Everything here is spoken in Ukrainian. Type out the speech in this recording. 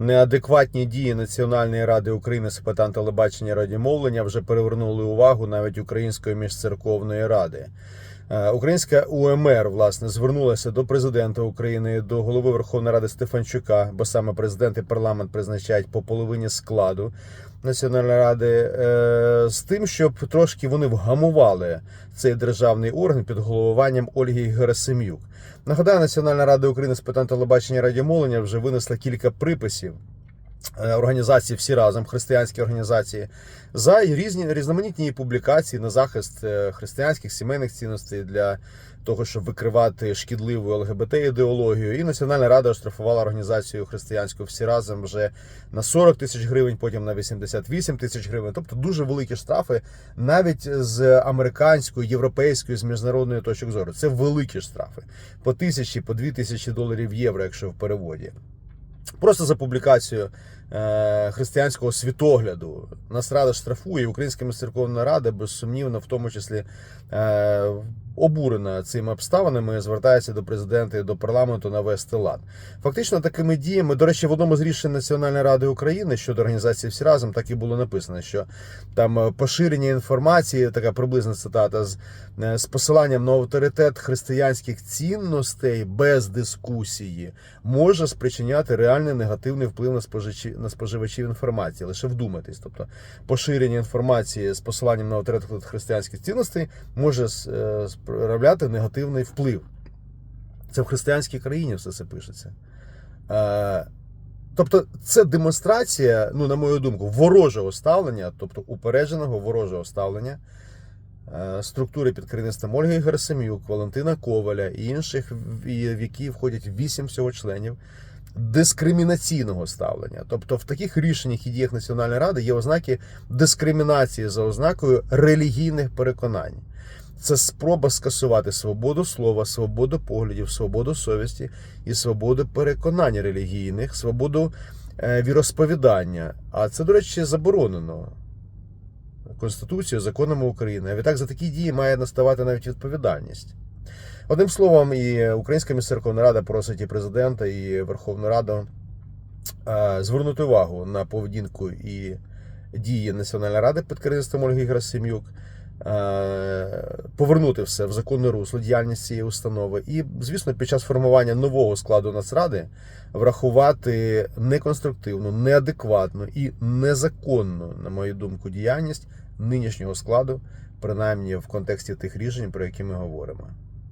неадекватні дії Національної ради України з питань телебачення радіомовлення вже перевернули увагу навіть Української міжцерковної ради. Е, Українська УМР власне звернулася до президента України, до голови Верховної Ради Стефанчука, бо саме президент і парламент призначають по половині складу Національної ради, е, з тим, щоб трошки вони вгамували цей державний орган під головуванням Ольги Герасим'юк. Нагадаю, Національна рада України з питань телебачення і радіомовлення вже винесла кілька приписів організації всі разом, християнські організації, за різні різноманітні публікації на захист е, християнських сімейних цінностей для того, щоб викривати шкідливу ЛГБТ ідеологію. І Національна рада оштрафувала організацію християнську всі разом вже на 40 тисяч гривень, потім на 88 тисяч гривень. Тобто дуже великі штрафи навіть з американської, європейської, з міжнародної точки зору. Це великі штрафи по тисячі, по дві тисячі доларів євро, якщо в переводі. Просто за публікацію християнського світогляду нас рада штрафує. Українська церковна рада безсумнівно, в тому числі е, обурена цими обставинами, звертається до президента і до парламенту навести лад. Фактично, такими діями, до речі, в одному з рішень Національної ради України щодо організації всі разом так і було написано, що там е, поширення інформації, така приблизна цитата з, е, з посиланням на авторитет християнських цінностей без дискусії може спричиняти реальний негативний вплив на споживачів, на споживачів інформації. Лише вдумайтесь. Тобто поширення інформації з посиланням на авторитет християнських цінностей може е, справляти негативний вплив. Це в християнській країні все це пишеться. Е, Тобто, це демонстрація, ну, на мою думку, ворожого ставлення, тобто упередженого ворожого ставлення е, структури під керівництвом Ольги Герасим'юк, Валентина Коваля і інших, в які входять вісім всього членів дискримінаційного ставлення. Тобто, в таких рішеннях і діях Національної ради є ознаки дискримінації за ознакою релігійних переконань. Це спроба скасувати свободу слова, свободу поглядів, свободу совісті і свободу переконань релігійних, свободу е, віросповідання. А це, до речі, заборонено Конституцією, законами України. А відтак за такі дії має наставати навіть відповідальність. Одним словом, і Українська міська рада просить і президента, і Верховну Раду е, звернути увагу на поведінку і дії Національної ради під керівництвом Ольги Герасим'юк, е, повернути все в законне русло діяльність цієї установи. І, звісно, під час формування нового складу Нацради врахувати неконструктивну, неадекватну і незаконну, на мою думку, діяльність нинішнього складу, принаймні в контексті тих рішень, про які ми говоримо.